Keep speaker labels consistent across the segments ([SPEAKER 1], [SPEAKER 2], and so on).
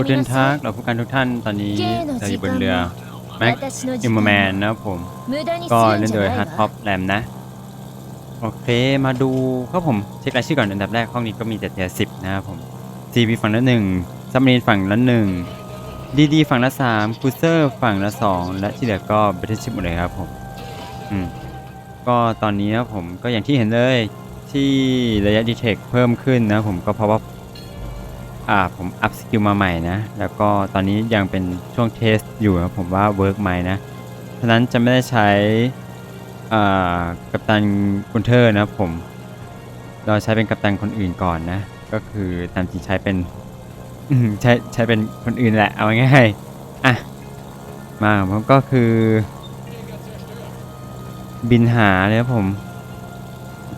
[SPEAKER 1] ผู้
[SPEAKER 2] เดินทักเราผู้การทุกท่านตอนนี้จะอยู่บนเรือแม็กอิมแมนนะผม ก็เล่นโดยฮาร์ดท็อปแลมนะ โอเคมาดูครับผมเช็ครายชื่อก่อนอันดับแรกห้องนี้ก็มีแต่เทียสิบนะครับผมซีพีฝั่งละหนึ่งซัมเรนฝั่งละหนึ่งดีดีฝั่งละสามคูเซอร์ฝั่งละสองและที่เหลือก็เบทชิปหมดเลยครับผมอืมก็ตอนนี้ครับผมก็อย่างที่เห็นเลยที่ระยะดีเทคเพิ่มขึ้นนะผมก็เพราะว่า อ่าผมอัพสกิลมาใหม่นะ แล้วก็ตอนนี้ยังเป็นช่วงเทสอยู่ครับผมว่าเวิร์กไหมนะฉะนั้นจะไม่ได้ใช้อ่ากัปตันกุนเทอร์นะผม เราใช้เป็นกัปตันคนอื่นก่อนนะ ก็คือตามจริงใช้เป็นใช้ใช้เป็นคนอื่นแหละเอาง่ายๆอะมาผมก็คือ บินหาเลยครับผม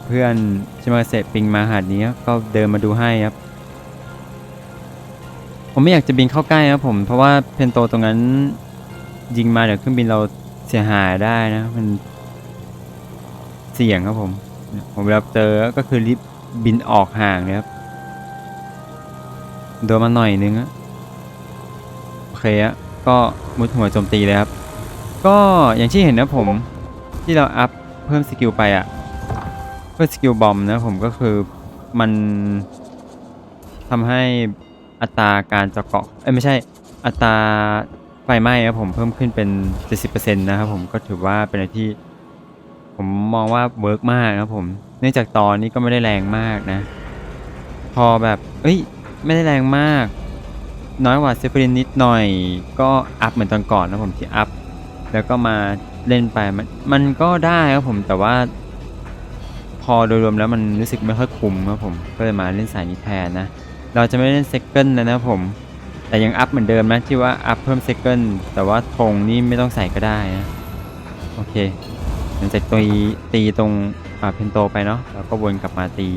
[SPEAKER 2] เพื่อนชิมาเซปิงมาหาดนี้ก็เดินมาดูให้ครับ ผมไม่อยากจะบินเข้าใกล้นะครับผมเพราะว่าเพนโตตรงนั้นยิงมาเดี๋ยวเครื่องบินเราเสียหายได้นะมันเสี่ยงครับผม ผมเวลาเจอก็คือรีบบินออกห่างเลยครับโดนมาหน่อยนึงอะโอเคอะก็มุดหัวโจมตีเลยครับ ก็อย่างที่เห็นนะผมที่เราอัพเพิ่มสกิลไปอะเพิ่มสกิลบอมนะผมก็คือมันทำให้ อัตราการเจาะเกาะเอ้ยไม่ใช่อัตราไฟไหม้ครับผมเพิ่มขึ้นเป็น 70%นะครับผมก็ถือว่าเป็นอะไรที่ ผมมองว่าเวิร์กมากครับผมเนื่องจากตอนนี้ก็ไม่ได้แรงมากนะ พอแบบเอ้ยไม่ได้แรงมาก น้อยกว่าเซฟรินนิดหน่อยก็อัพเหมือนตอนก่อนนะผมที่อัพแล้วก็มาเล่นไปมันมันก็ได้ครับผมแต่ว่า พอโดยรวมแล้วมันรู้สึกไม่ค่อยคุ้มครับผมก็เลยมาเล่นสายนี้แทนนะ เราจะไม่เล่นเซคันด์แล้วนะผม แต่ยังอัพเหมือนเดิมนะที่ว่าอัพเพิ่มเซคันด์แต่ว่าธงนี่ไม่ต้องใส่ก็ได้นะ โอเคหลังจากตีตีตรงอ่าเพนโตไปเนาะแล้วก็วนกลับมาตี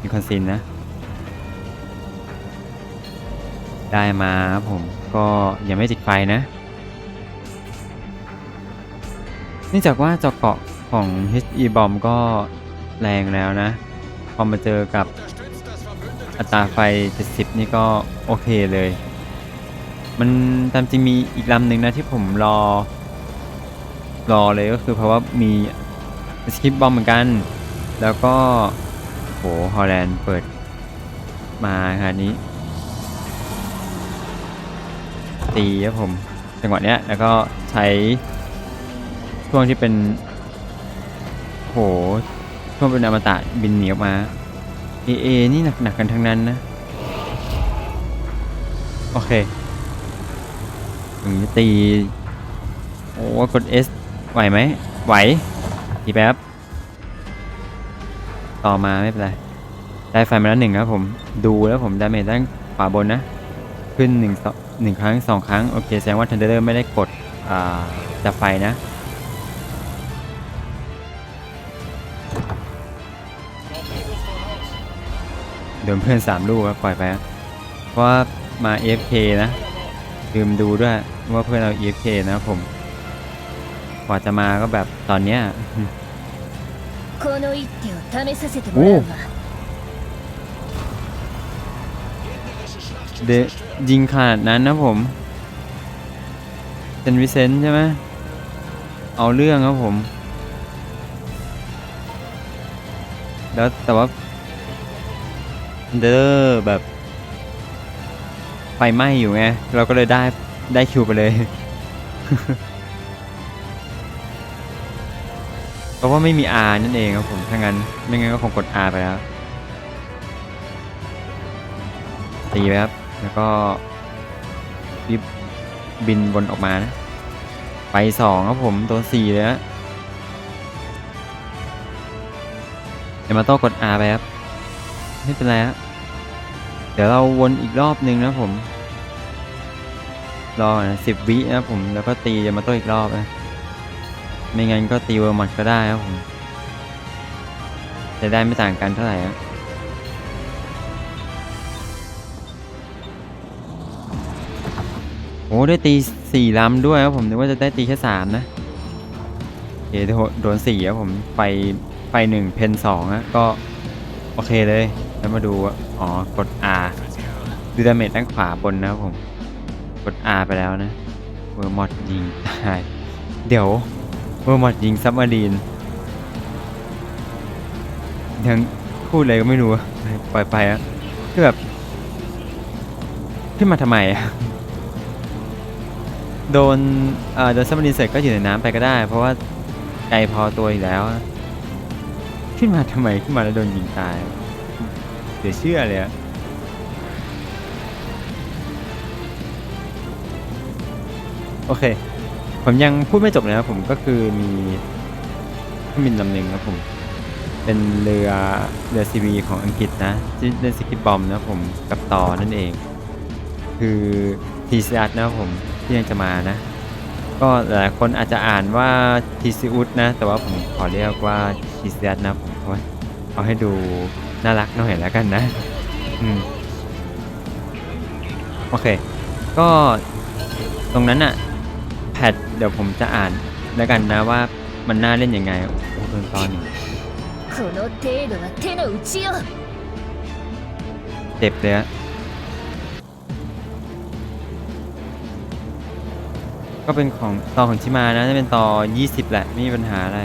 [SPEAKER 2] มิคอนซินนะ ได้มาผมก็ยังไม่ติดไฟนะเนื่องจากว่าเจาะเกาะของ HE bomb ก็แรงแล้วนะ พอมาเจอกับ อัตราไฟ 70 นี่ก็โอเคเลย มันตามจริงมีอีกลำหนึ่งนะที่ผมรอ รอเลยก็คือเพราะว่ามีสคริปบอมเหมือนกัน แล้วก็โหฮอลแลนด์เปิดมาคราวนี้ ตีครับผม จังหวะเนี้ย แล้วก็ใช้ช่วงที่เป็นโหช่วงเป็นอมตะบินหนีออกมา เอเอนี่หนักๆกันทั้งนั้นนะ โอเคอย่างนี้ตี โอ้กด S ไหวไหม ไหวทีแป๊บ ต่อมาไม่เป็นไร ได้ไฟมาแล้วหนึ่งครับผม ดูแล้วผมดาเมจด้านขวาบนนะ ขึ้นหนึ่งสองหนึ่งครั้งสองครั้ง โอเค แสดงว่า t ทนเดอร์ไม่ได้กด อ่าจับไฟนะ โดนเพื่อนสามลูกครับปล่อยไปเพราะว่ามา AFK นะลืมดูด้วยว่าเพื่อนเรา AFK นะผมกว่าจะมาก็แบบตอนเนี้ย
[SPEAKER 1] โอ
[SPEAKER 2] เดยิงขนาดนั้นนะผมเซนวิเซนใช่ไหมเอาเรื่องครับผม แล้วแต่ว่า เดอร์แบบไฟไหม้อยู่ไง เราก็เลยได้ได้คิวไปเลยเพราะว่าไม่มี R นั่นเองครับผม ถ้างั้น ไม่งั้นก็คงกด R ไปแล้ว ตีไปครับ แล้วก็รีบบินวนออกมานะ ไปสองครับผมโดนสี่เลยนะเดี๋ยวมาโต้กด R ไปครับ ไม่เป็นไรครับเดี๋ยวเราวนอีกรอบนึงนะผม รอนะสิบวินะผมแล้วก็ตียามาโต้อีกรอบนะ ไม่งั้นก็ตีเวอร์มอดก็ได้ครับผมจะได้ไม่ต่างกันเท่าไหร่ครับโอ้ได้ตีสี่ลำด้วยครับผมนึกว่าจะได้ตีแค่สามนะโอเคโดนโดนสี่ครับผมไฟไฟหนึ่งเพนสองอะก็ โอเคเลย แล้วมาดูอ๋อ กด R ดูดาเมจด้านขวาบนนะครับผม กด R ไปแล้วนะเวอร์มอดยิงตาย เดี๋ยวเวอร์มอดยิงซับมารีนยังพูดอะไรก็ไม่รู้ ปล่อยไปอะคือแบบขึ้นมาทำไมอะโดนเอ่อโดนซับมารีนเสร็จก็อยู่ในน้ำไปก็ได้ เพราะว่าไกลพอตัวอยู่แล้ว ขึ้นมาทำไมขึ้นมาแล้วโดนยิงตาย เดี๋ยวเชื่อเลยอะโอเค ผมยังพูดไม่จบนะครับผมก็คือมีเครื่องบินลำหนึ่งครับผม เป็นเรือเรือซีวีของอังกฤษนะที่เล่นสกิปบอมนะผมกับต่อนั่นเอง คือทีซีอันะครับผมที่ยังจะมานะ ก็หลายคนอาจจะอ่านว่าทีซีอุดนะ แต่ว่าผมขอเรียกว่าทีซีอันะผมเพราะเอาให้ดู น่ารักหน่อยแล้วกันนะ อืม โอเค ก็ตรงนั้นน่ะแพทเดี๋ยวผมจะอ่านแล้วกันนะว่ามันน่าเล่นยังไง โอ้เนตอนนี้เจ็บเลยอะก็เป็นของต่อของชิมานะจะเป็นต่อ 20 แหละ ไม่มีปัญหาอะไร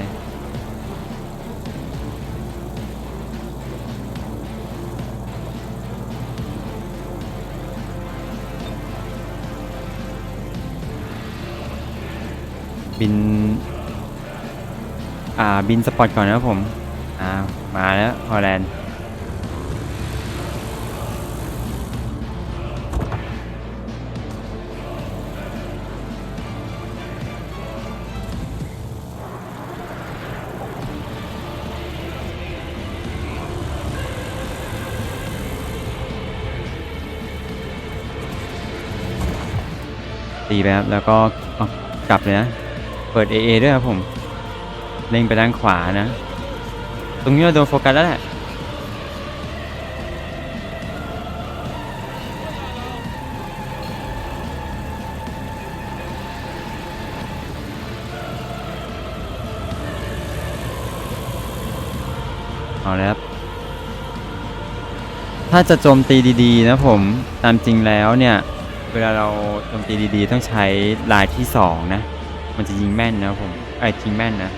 [SPEAKER 2] บิน อ่า บินสปอร์ตก่อนนะครับผม อ่า มาแล้วฮอลแลนด์ตีไปครับ แล้วก็กลับเลยนะ ปิด AA ด้วยครับผม เล็งไปด้านขวานะ ตรงนี้เราโดนโฟกัสแล้วแหละเอาแล้วถ้าจะโจมตีดีๆ นะผม ตามจริงแล้วเนี่ย เวลาเราโจมตีดีๆ ต้องใช้ลายที่สองนะ มันจะยิงแม่นนะผมไอ้ยยิงแม่นนะ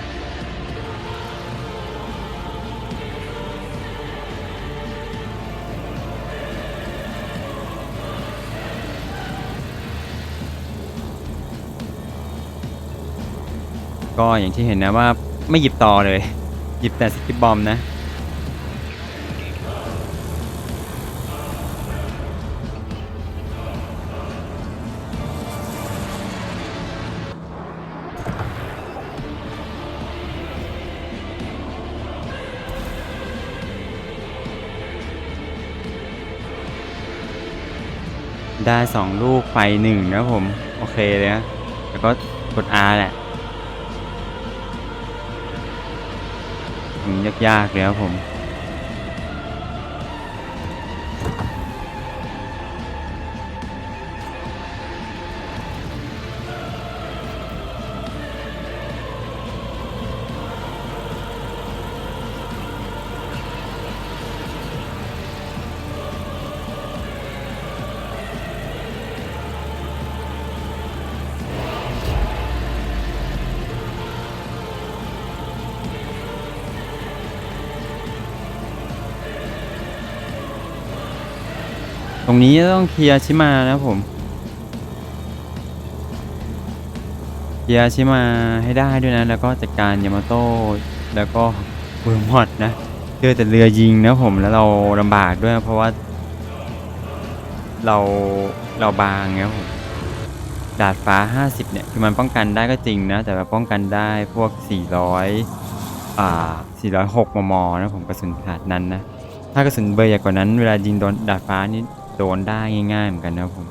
[SPEAKER 2] ก็อย่างที่เห็นนะว่าไม่หยิบต่อเลย หยิบแต่สกิปบอมนะ ได้สองลูกไฟหนึ่งนะผม โอเคเลยนะแล้วก็กด R แหละยากๆเลยครับผม รงนี้ต้องเคลียร์ชิมานะผมเคลียร์ชิมาให้ได้ด้วยนะ แล้วก็จัดการยามาโต้แล้วก็เบอร์มอดนะเจอแต่เรือยิงนะผมแล้วเราลำบากด้วย เพราะว่า เราเราบางนะผมดาดฟ้า 50 เนี่ย คือมันป้องกันได้ก็จริงนะ แต่ว่าป้องกันได้พวก 400 อ่า 406 มม นะผมกระสุนขนาดนั้นนะ ถ้ากระสุนเบอร์ใหญ่กว่านั้น เวลายิงโดนดาดฟ้านี่ โดนได้ง่ายๆเหมือนกันนะครับผม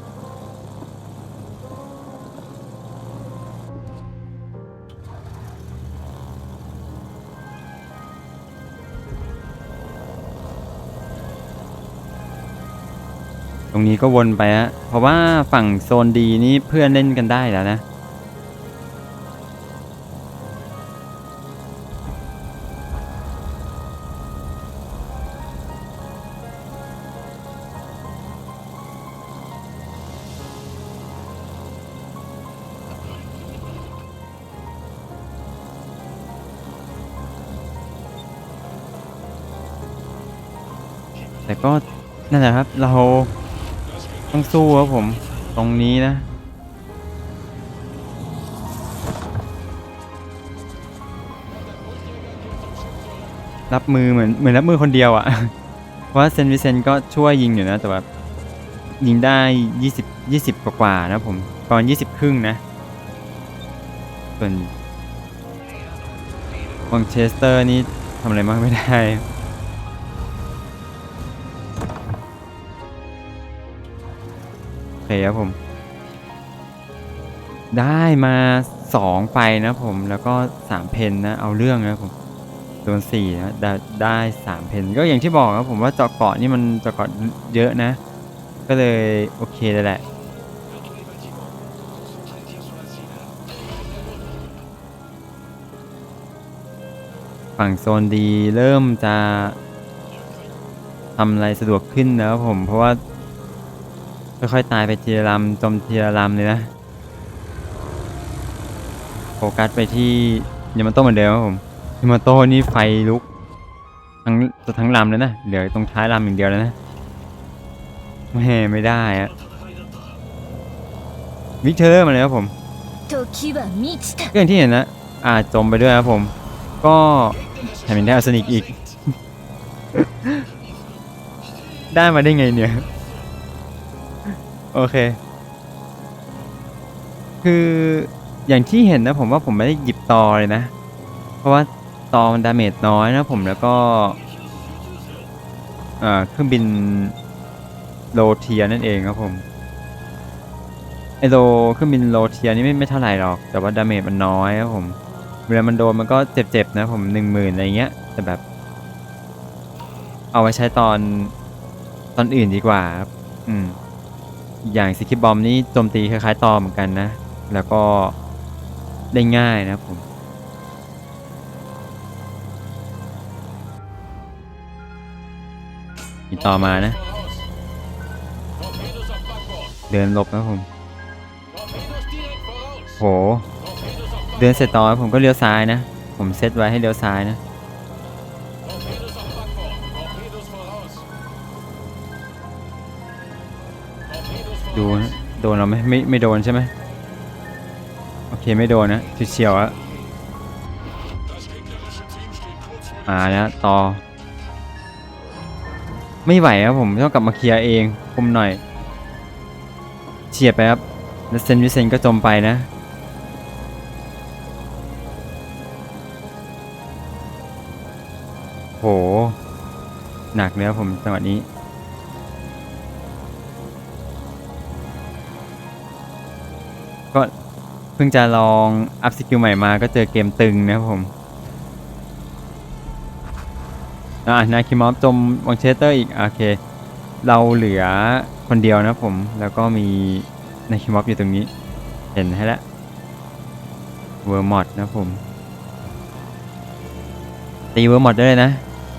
[SPEAKER 2] ตรงนี้ก็วนไปฮะ เพราะว่าฝั่งโซนดีนี่เพื่อนเล่นกันได้แล้วนะ แต่ก็นั่นแหละครับ เราต้องสู้ครับผม ตรงนี้นะ รับมือเหมือนเหมือนรับมือคนเดียวอะ่ะ เพราะเซนวิเซนก็ช่วยยิงอยู่นะ แต่ว่ายิงได้ 20 20 กว่ากว่านะผมประมาณ20 ครึ่งนะ ส่วนวังเชสเตอร์นี่ทำอะไรมากไม่ได้ เคครับผม ได้มาสองไปนะผมแล้วก็สามเพนนะเอาเรื่องนะผมโดนสี่นะได้ได้สามเพนก็อย่างที่บอกครับผมว่าเจาะเกาะนี่มันเจาะเกาะเยอะนะ ก็เลยโอเคเลยแหละฝั่งโซนดีเริ่มจะทำอะไรสะดวกขึ้นแล้วผมเพราะว่า ค่อยๆตายไปทีละลำจมทีละลำเลยนะ โฟกัสไปที่ยามาโต้เหมือนเดิมครับผมยามาโต้นี่ไฟลุก ทั้งจะทั้งลำแล้วนะ เหลือตรงท้ายลำอย่างเดียวแล้วนะไม่ไม่ได้อะวิกเทอร์มาเลยครับผมก็อย่างที่เห็นนะอาจจมไปด้วยครับผม ก็แถมยังได้อาสนิกอีก ได้มาได้ไงเนี่ย โอเค คืออย่างที่เห็นนะผมว่าผมไม่ได้หยิบตอเลยนะ เพราะว่าตอมันดาเมจน้อยนะผมแล้วก็อ่าเครื่องบินโลเทียนั่นเองครับผมไอโลเครื่องบินโลเทียนี่ไม่ไม่เท่าไหร่หรอก แต่ว่าดาเมจมันน้อยครับผมเวลามันโดนมันก็เจ็บๆนะผมหนึ่งหมื่นอะไรเงี้ยแต่แบบ เอาไว้ใช้ตอนตอนอื่นดีกว่าครับ อืม อีกอย่างสกิปบอมนี่โจมตีคล้ายๆตอเหมือนกันนะ แล้วก็ได้ง่ายนะผมมีต่อมานะ เดินหลบนะผม โห เดินเสร็จต่อผมก็เลี้ยวซ้ายนะ ผมเซตไว้ให้เลี้ยวซ้ายนะ ดูนะโดนเราไหมไม่ไม่โดนใช่ไหมโอเคไม่โดนนะเฉียวๆอะมาแล้วต่อ ไม่ไหวครับผมต้องกลับมาเคลียร์เองคุมหน่อยเฉียดไปครับแล้วเซนวิเซนก็จมไปนะโหหนักเลยครับผมจังหวะนี้ พิ่งจะลองอัพสกิลใหม่มาก็เจอเกมตึงนะครับผม อ่านาคิมอฟจมวังเชสเตอร์อีก โอเค เราเหลือคนเดียวนะผม แล้วก็มีนาคิมอฟอยู่ตรงนี้ เห็นให้แล้วเวอร์มอดนะผม ตีเวอร์มอดได้เลยนะ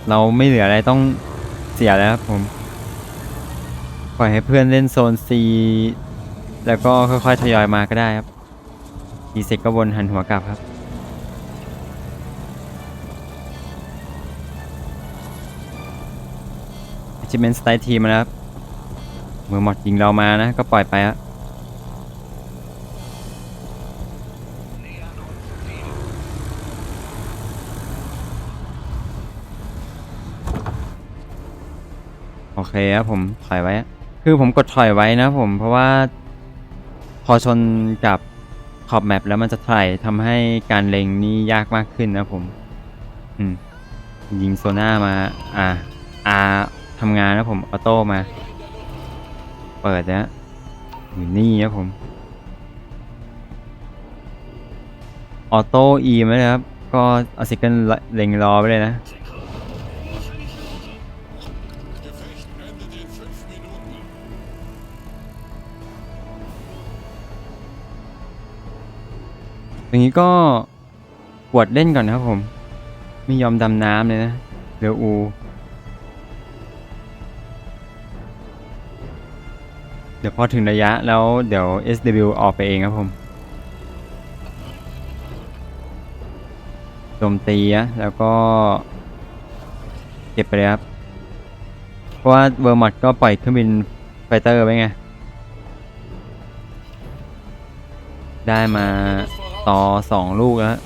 [SPEAKER 2] เราไม่เหลืออะไรต้องเสียแล้วครับผม ปล่อยให้เพื่อนเล่นโซน C แล้วก็ค่อยๆทยอยมาก็ได้ครับ ดีเซ็กก็วนหันหัวกลับครับ achievement style team มาแล้วครับเมื่อหมดยิงเรามานะ ก็ปล่อยไปครับโอเคครับผมถอยไว้ คือผมกดถอยไว้นะผมเพราะว่าพอชนกับ ขอบแมปแล้วมันจะถอยทำให้การเล็งนี่ยากมากขึ้นนะผม อืม ยิงโซน่ามา อ่าอ่าทำงานนะผมออโต้มา เปิดนะอยู่นี่นะผมออโต้อีมาเลยครับ ก็เอาสิกันเล็งรอไปเลยนะ อย่างนี้ก็กวดเล่นก่อนนะครับผม ไม่ยอมดำน้ำเลยนะเรืออูเดี๋ยวพอถึงระยะแล้วเดี๋ยว SW ออกไปเองครับผมโจมตีอะแล้วก็ เก็บไปเลยครับ เพราะว่าเวอร์มอดก็ปล่อยเครื่องบินไฟเตอร์ไว้ไง ได้มา ต่อสองลูกแล้ว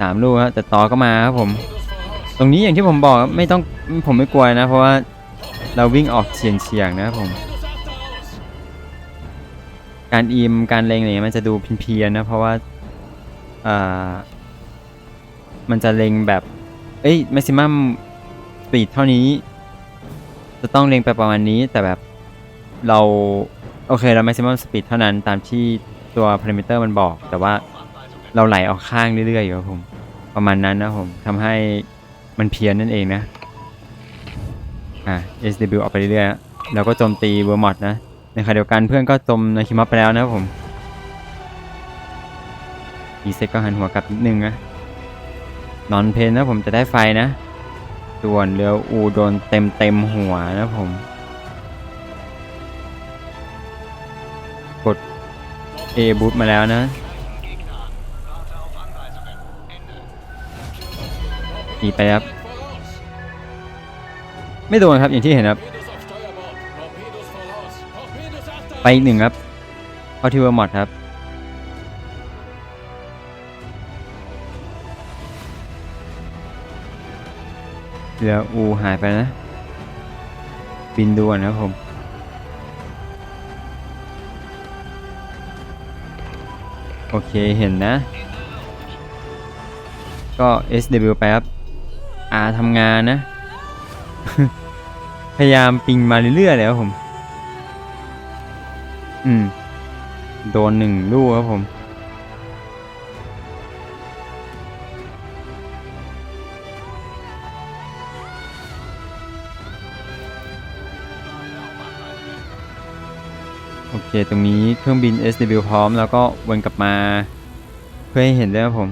[SPEAKER 2] สามลูกแล้วแต่ต่อก็มาครับผม ตรงนี้อย่างที่ผมบอกไม่ต้องผมไม่กลัวนะ เพราะว่าเราวิ่งออกเฉียงเฉียงๆนะครับผม การอีมการเลงอะไรเงี้ยมันจะดูเพี้ยนๆนะเพราะว่าอ่ามันจะเลงแบบเอ้ย maximum speed เท่านี้ จะต้องเลงไปประมาณนี้แต่แบบเราโอเคเรา maximum speed เท่านั้นตามที่ ตัว parameter มันบอก แต่ว่าเราไหลออกข้างเรื่อยๆอยู่ครับผม ประมาณนั้นนะผมทำให้มันเพี้ยนนั่นเองนะ อ่า SW ออกไปเรื่อยๆนะแล้วก็โจมตีเวอร์มอดนะ ในขณะเดียวกันเพื่อนก็จมในคิมับไปแล้วนะครับผมอีเซ็กก็หันหัวกลับนิดนึงนะนอนเพนนะผมจะได้ไฟนะ ส่วนเรืออูโดนเต็มเต็มหัวนะผม A บูทมาแล้วนะหนีไปครับ ไม่โดนครับอย่างที่เห็นครับ ไปอีกหนึ่งครับเข้าที่เวอร์มอดครับเรืออูหายไปนะ บินด่วนนะครับผม โอเคเห็นนะ ก็ SW ไปครับ R ทำงานนะ พยายามปิงมาเรื่อยๆเลยครับผม อืม โดนหนึ่งลูกครับผม เคตรงนี้เครื่องบิน SW พร้อมแล้วก็วนกลับมา เพื่อให้เห็นด้วยครับผม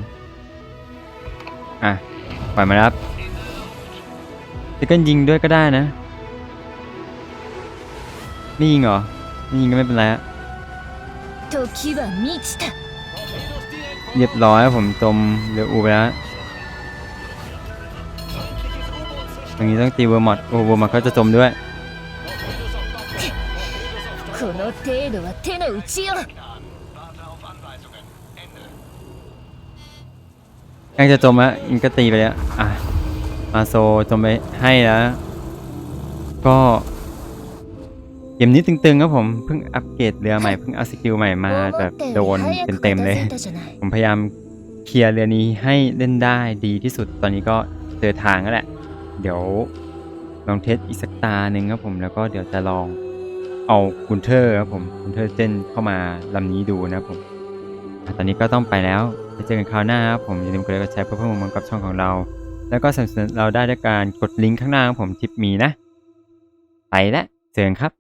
[SPEAKER 2] อะปล่อยมารับจะก็ยิงด้วยก็ได้นะ ไม่ยิงเหรอ ไม่ยิงก็ไม่เป็นไรฮะเรียบร้อยผมจมเรืออูไปแล้วตรงนี้ต้องตีเวอร์มอดโอ้เวอร์มอดก็จะจมด้วย
[SPEAKER 1] の程度は手の内よ
[SPEAKER 2] ยังจะจมแล้วมันก็ตีไปแล้ว อ่ะ มาโซจมไปให้แล้ว ก็เกมนี้ตึงๆครับผม เพิ่งอัปเกรดเรือใหม่ เพิ่งเอาสกิลใหม่มาแบบโดนเต็มๆเลย
[SPEAKER 1] たじゃない
[SPEAKER 2] ผมพยายามเคลียร์เรือนี้ให้เล่นได้ดีที่สุด ตอนนี้ก็เจอทางแล้วแหละ เดี๋ยวลองเทสอีกสักตาหนึ่งครับผม แล้วก็เดี๋ยวจะลอง เอาคุณเทอร์ครับผมคุณเทอร์เจนเข้ามาลำนี้ดูนะครับผมตอนนี้ก็ต้องไปแล้วไปเจอกันคราวหน้าครับผมอย่าลืมกดไลค์กดแชร์เพื่อเพิ่มมุมมองกับช่องของเรา แล้วก็สนับสนุนเราได้ด้วยการกดลิงก์ข้างหน้าของผมทิปมีนะ ไปละเจอกันครับ